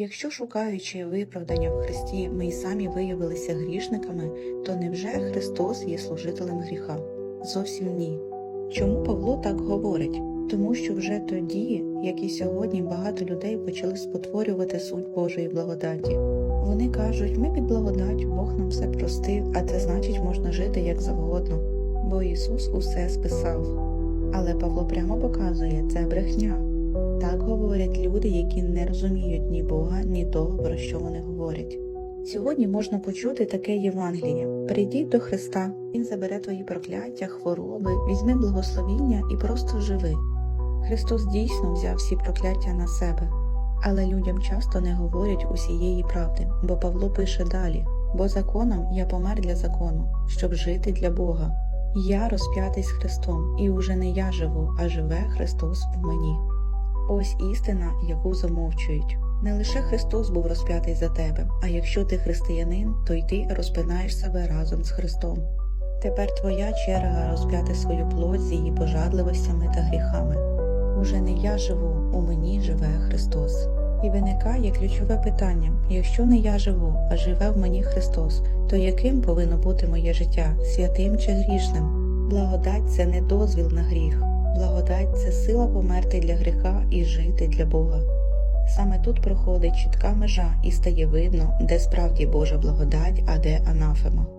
Якщо шукаючи виправдання в Христі, ми й самі виявилися грішниками, то невже Христос є служителем гріха? Зовсім ні. Чому Павло так говорить? Тому що вже тоді, як і сьогодні, багато людей почали спотворювати суть Божої благодаті. Вони кажуть, ми під благодать, Бог нам все простив, а це значить можна жити як завгодно, бо Ісус усе списав. Але Павло прямо показує це брехня. Так люди, які не розуміють ні Бога, ні того, про що вони говорять. Сьогодні можна почути таке Євангеліє: прийдіть до Христа, Він забере твої прокляття, хвороби, візьми благословіння і просто живи. Христос дійсно взяв всі прокляття на себе, але людям часто не говорять усієї правди, бо Павло пише далі: бо законом я помер для закону, щоб жити для Бога. Я розп'ятий з Христом, і уже не я живу, а живе Христос в мені. Ось істина, яку замовчують. Не лише Христос був розп'ятий за тебе, а якщо ти християнин, то й ти розпинаєш себе разом з Христом. Тепер твоя черга розп'яти свою плоть з її пожадливостями та гріхами. Уже не я живу, у мені живе Христос. І виникає ключове питання: якщо не я живу, а живе в мені Христос, то яким повинно бути моє життя святим чи грішним? Благодать це не дозвіл на гріх. Благодать це сила померти для гріха і жити для Бога. Саме тут проходить чітка межа і стає видно, де справді Божа благодать, а де анафема.